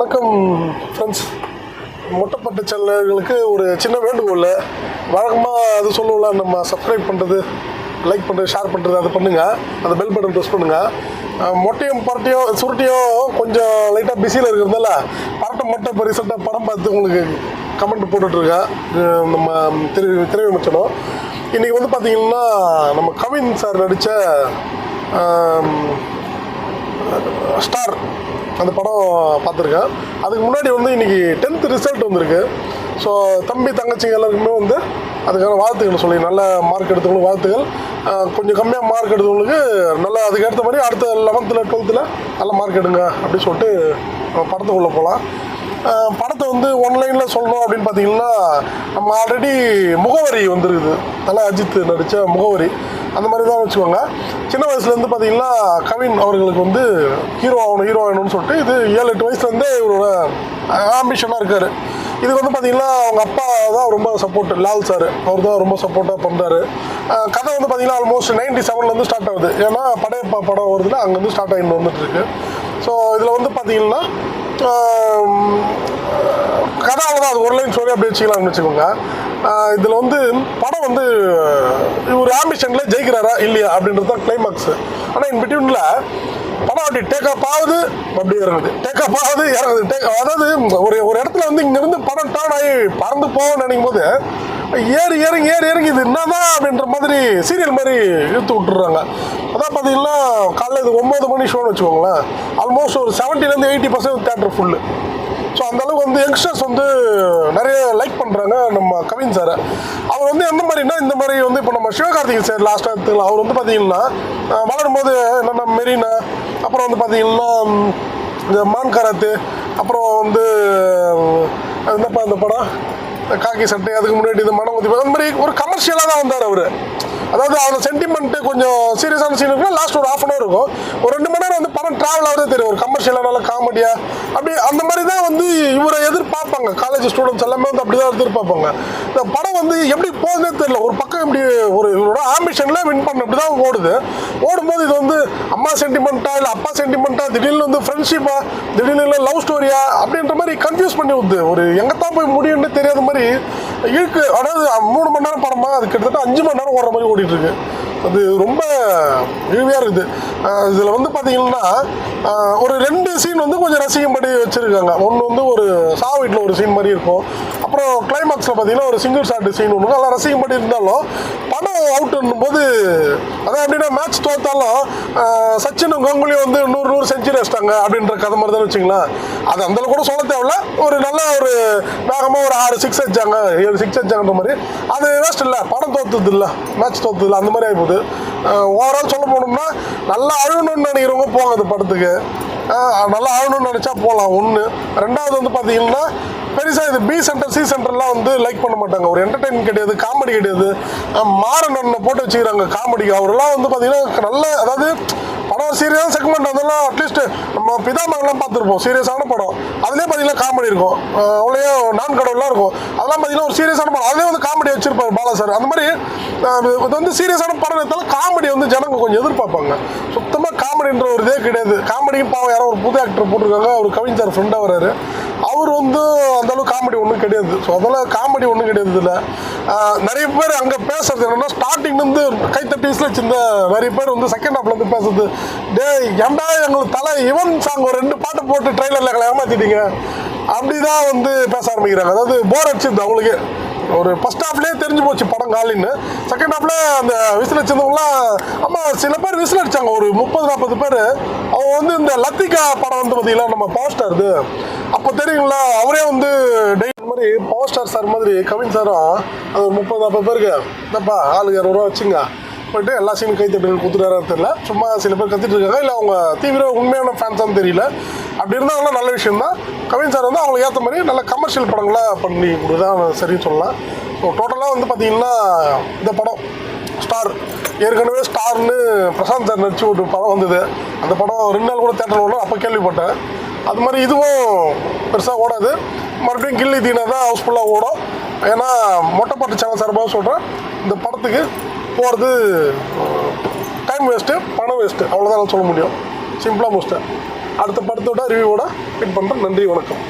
வணக்கம் ஃப்ரெண்ட்ஸ் மொட்டைப்பட்ட சேனல்களுக்கு ஒரு சின்ன வேண்டுகோள் வழக்கமாக அது சொல்லுவோம்ல நம்ம சப்ஸ்கிரைப் பண்ணுறது லைக் பண்ணுறது ஷேர் பண்ணுறது அதை பண்ணுங்கள் அந்த பெல் பட்டன் ப்ரெஸ் பண்ணுங்கள் மொட்டையும் பரட்டையும் சுருட்டியோ கொஞ்சம் லைட்டாக பிஸியில் இருக்கிறதால பரட்டை மொட்டை இப்போ ரீசெண்டாக படம் பார்த்து உங்களுக்கு கமெண்ட் போட்டுட்ருக்கேன் நம்ம திரு திரையமைச்சனும் இன்றைக்கி வந்து பார்த்தீங்கன்னா நம்ம கவின் சார் நடித்த ஸ்டார். அந்த படம் பார்த்துருக்கேன். அதுக்கு முன்னாடி வந்து இன்னைக்கு டென்த்து ரிசல்ட் வந்திருக்கு. ஸோ தம்பி தங்கச்சிங்க எல்லாருக்குமே வந்து அதுக்கான வாழ்த்துக்கள் சொல்லி நல்ல மார்க் எடுத்தவங்களுக்கு வாழ்த்துக்கள். கொஞ்சம் கம்மியாக மார்க் எடுத்தவங்களுக்கு நல்லா அதுக்கேற்ற மாதிரி அடுத்த லெவன்த்தில் டுவெல்த்தில் நல்ல மார்க் எடுங்க அப்படின்னு சொல்லிட்டு படத்துக்குள்ளே போகலாம் படத்தை வந்து ஒன்லைனில் சொல்லணும் அப்படின்னு பார்த்தீங்கன்னா நம்ம ஆல்ரெடி முகவரி வந்துருக்குது. தலை அஜித் நடித்த முகவரி. அந்த மாதிரி தான் வச்சுக்கோங்க. சின்ன வயசுலேருந்து பார்த்தீங்கன்னா கவின் அவர்களுக்கு வந்து ஹீரோ ஆகணும் ஹீரோ ஆகணும்னு சொல்லிட்டு இது ஏழு எட்டு வயசுலேருந்தே இவரோட ஆம்பிஷனாக இருக்கார். இது வந்து பார்த்தீங்கன்னா அவங்க அப்பா தான் ரொம்ப சப்போர்ட் லால் சார் அவர் தான் ரொம்ப சப்போர்ட்டாக பண்ணுறாரு கதை வந்து பார்த்தீங்கன்னா ஆல்மோஸ்ட் நைன்டி செவன்லேருந்து ஸ்டார்ட் ஆகுது. ஏன்னா படையப்பா படம் வருதுன்னா அங்கேருந்து ஸ்டார்ட் ஆகிட்டு வந்துட்டு இருக்கு ஸோ இதில் வந்து பார்த்தீங்கன்னா கதை அவ்வளோதான் அது ஒரு லைன் ஸ்டோரி அப்படி வச்சுக்கலாம்னு வச்சுக்கோங்க. இதில் வந்து படம் வந்து ஒரு ஆம்பிஷனில் ஜெயிக்கிறாரா இல்லையா அப்படின்றது தான் கிளைமாக்ஸ் ஆனால் இன் பிட்வீனில் படம் அப்படி டேக் அப் ஆகுது அப்படி இறங்குது. டேக் அப் ஆகுது இறங்குது. டேக் அதாவது ஒரு ஒரு இடத்துல வந்து இங்கேருந்து படம் டேர்ன் ஆகி பறந்து போகணும்னு நினைக்கும் போது ஏறி இறங்கி ஏறி இறங்கி இது என்னதான் அப்படின்ற மாதிரி சீரியல் மாதிரி இழுத்து விட்டுறாங்க. அதான் பார்த்தீங்கன்னா காலையில் இது ஒம்பது மணி ஷோன்னு வச்சுக்கோங்களேன். ஆல்மோஸ்ட் ஒரு செவன்ட்டிலேருந்து eighty percent theatre full so அந்த அளவுக்கு வந்து யங்ஸ்டர்ஸ் வந்து நிறைய லைக் பண்ணுறாங்க நம்ம கவின் சார் அவர் வந்து எந்த மாதிரினா இந்த மாதிரி வந்து இப்போ நம்ம சிவகார்த்திகேயன் சார் லாஸ்ட் இடத்துல அவர் வந்து பார்த்தீங்கன்னா அஹ், வளரும் போது என்னென்ன மெரினா அப்புறம் வந்து பார்த்தீங்கன்னா இந்த மான் கராத்து அப்புறம் வந்து என்னப்பா இந்த படம்? காக்கி சட்டை அதுக்கு முன்னாடி இது மனம் அந்த மாதிரி ஒரு கமர்ஷியலாக தான் வந்தார் அவர். அதாவது அதில் சென்டிமெண்ட்டு கொஞ்சம் சீரியஸான சீன் இருக்கும் லாஸ்ட் ஒரு ஆஃப் அன் அவர் இருக்கும். ஒரு ரெண்டு மணி நேரம் வந்து படம் ட்ராவல் ஆகிறதே தெரியும். ஒரு கமர்ஷியலாக நல்ல காமெடியாக அப்படி அந்த மாதிரி தான் வந்து இவரை எதிர்பார்ப்பாங்க. காலேஜ் ஸ்டூடெண்ட்ஸ் எல்லாமே வந்து அப்படி தான் எதிர்பார்ப்பாங்க. இந்த படம் வந்து எப்படி போகுதுன்னே தெரியல. ஒரு பக்கம் இப்படி ஒரு இவரோட ஆம்பிஷனில் வின் பண்ண இப்படி தான் ஓடுது. ஓடும்போது இது வந்து அம்மா சென்டிமெண்ட்டா இல்லை அப்பா சென்டிமெண்ட்டா திடீர்னு வந்து ஃப்ரெண்ட்ஷிப்பா திடீர்னு இல்லை லவ் ஸ்டோரியா அப்படின்ற மாதிரி கன்ஃபியூஸ் பண்ணி விடுது. ஒரு எங்கே தான் போய் முடியும்னு தெரியாத மாதிரி இருக்கு. அதாவது மூணு மணி நேரம் படமா? அது கிட்டத்தட்ட அஞ்சு மணி நேரம் ஓடுற மாதிரி ஓடிட்டு இருக்கு. அது ரொம்ப இழுவையாக இருக்குது. இதில் வந்து பார்த்தீங்கன்னா ஒரு ரெண்டு சீன் வந்து கொஞ்சம் ரசிக்கும்படி வச்சுருக்காங்க. ஒன்று வந்து ஒரு சா வீட்டில் ஒரு சீன் மாதிரி இருக்கும். அப்புறம் கிளைமாக்ஸில் பார்த்தீங்கன்னா ஒரு சிங்கிள் ஷாட் சீன் ஒன்று நல்லா ரசிக்கும்படி இருந்தாலும் படம் அவுட்டுன்னும் போது அதான் எப்படின்னா மேட்ச் தோத்தாலும் சச்சினும் கங்குலியும் வந்து நூறு நூறு செஞ்சுரி வச்சிட்டாங்க அப்படின்ற கதை மாதிரி தான் வச்சுங்களேன் அது அந்த கூட சொல்ல தேவையில்ல. ஒரு நல்ல ஒரு வேகமாக ஒரு ஆறு சிக்ஸ் அடிச்சாங்க ஏழு சிக்ஸ் அடிச்சாங்கன்ற மாதிரி. அது வேஸ்ட் இல்லை. படம் தோத்துது இல்லை மேட்ச் தோத்துது இல்லை அந்த மாதிரி ஆகிப்போகுது ஓவரால் சொல்ல போனோம்னா நல்லா அழுகணும்னு நினைக்கிறவங்க போங்க அந்த படத்துக்கு நல்லா ஆகணும்னு நினச்சா போகலாம் ஒன்று ரெண்டாவது வந்து பார்த்தீங்கன்னா பெருசாக இது பி சென்டர் சி சென்டர்லாம் வந்து லைக் பண்ண மாட்டாங்க. ஒரு என்டர்டைன்மெண்ட் கிடையாது காமெடி கிடையாது. ஆஹ், மாறன் போட்டு வச்சுக்கிறாங்க காமெடிக்கு அவரெல்லாம் வந்து பார்த்தீங்கன்னா நல்ல அதாவது படம் சீரியஸான செக்மெண்ட் அதெல்லாம் அட்லீஸ்ட் நம்ம பிதாமகன்லாம் பார்த்துருப்போம். சீரியஸான படம். அதுலேயே பார்த்தீங்கன்னா காமெடி இருக்கும். அவ்வளோ நான் கடவுள்லாம் இருக்கும். அதெல்லாம் பார்த்தீங்கன்னா ஒரு சீரியஸான படம். அதுலேயே வந்து காமெடி வச்சிருப்பாரு பாலா சார் அந்த மாதிரி இது வந்து சீரியஸான படம் எடுத்தாலும் காமெடி வந்து ஜனங்க கொஞ்சம் எதிர்பார்ப்பாங்க. சுத்தமாக காமெடின்ற ஒரு இதே கிடையாது. காமெடியும் பாவம் யாரோ ஒரு புது ஆக்டர் போட்டிருக்காங்க. அவர் கவிஞர் சார் ஃப்ரெண்டாக வர்றாரு அவர் வந்து அந்த அளவுக்கு காமெடி ஒன்றும் கிடையாது. ஸோ அதெல்லாம் காமெடி ஒன்றும் கிடையாது இல்லை நிறைய பேர் அங்கே பேசுறது என்னன்னா ஸ்டார்டிங்லேருந்து கைத்தட்டி வச்சிருந்த நிறைய பேர் வந்து செகண்ட் ஹாஃப்லேருந்து பேசுறது டே ஏன்டா எங்களுக்கு தலை? இவன் சாங் ஒரு ரெண்டு பாட்டு போட்டு ட்ரெயிலரில் எங்களை ஏமாத்திட்டீங்க. அப்படிதான் வந்து பேச ஆரம்பிக்கிறாங்க. அதாவது போர் அடிச்சிருந்தது அவங்களுக்கு. ஒரு ஃபஸ்ட் ஹாஃப்லேயே தெரிஞ்சு போச்சு படம் காலின்னு. செகண்ட் ஹாஃப்ல அந்த விசில் அடிச்சவங்களாம் ஆமாம் சில பேர் விசில் அடிச்சாங்க. ஒரு முப்பது நாற்பது பேர். அவங்க வந்து இந்த லத்திகா படம் வந்து பார்த்தீங்களா நம்ம பவர் ஸ்டார் இது. அப்போ தெரியுங்களா அவரே வந்து டெய்லி மாதிரி பவர் ஸ்டார் சார் மாதிரி கவின் சாரும் அது ஒரு முப்பது நாற்பது பேருக்கு. என்னப்பா ஆளுக்கு இரநூறுவா வச்சுங்க. போயிட்டு எல்லா சீனும் கைத்தட்டுகள் கொடுத்துறாரு தெரியல. சும்மா சில பேர் கத்திட்டு இருக்காங்க. இல்லை அவங்க தீவிர உண்மையான ஃபேன்ஸான்னு தெரியல. அப்படி இருந்தாங்கன்னா நல்ல விஷயம் தான் கவின் சார் வந்து அவங்களுக்கு ஏற்ற மாதிரி நல்ல கமர்ஷியல் படங்களாக பண்ணி கொடுதான் சரின்னு சொல்லலாம். ஸோ டோட்டலாக வந்து பார்த்தீங்கன்னா இந்த படம் ஸ்டார் ஏற்கனவே ஸ்டார்னு பிரசாந்த் சார் நடிச்சு ஒரு படம் வந்தது. அந்த படம் ரெண்டு நாள் கூட தேட்டர் ஓடும் அப்போ கேள்விப்பட்டேன். அது மாதிரி இதுவும் பெருசாக ஓடாது. மறுபடியும் கில்லி தீனா தான் ஹவுஸ்ஃபுல்லாக ஓடும். ஏன்னா மொட்டைப்பாட்டு சேனல் சார்பாக சொல்கிறேன் இந்த படத்துக்கு போகிறது டைம் வேஸ்ட்டு பணம் வேஸ்ட்டு அவ்வளோதான் சொல்ல முடியும். சிம்பிளாக முடிச்சிட்டேன். அடுத்த படத்தோட ரிவ்யூவோட ஃபிட் பண்ணுறேன் நன்றி வணக்கம்.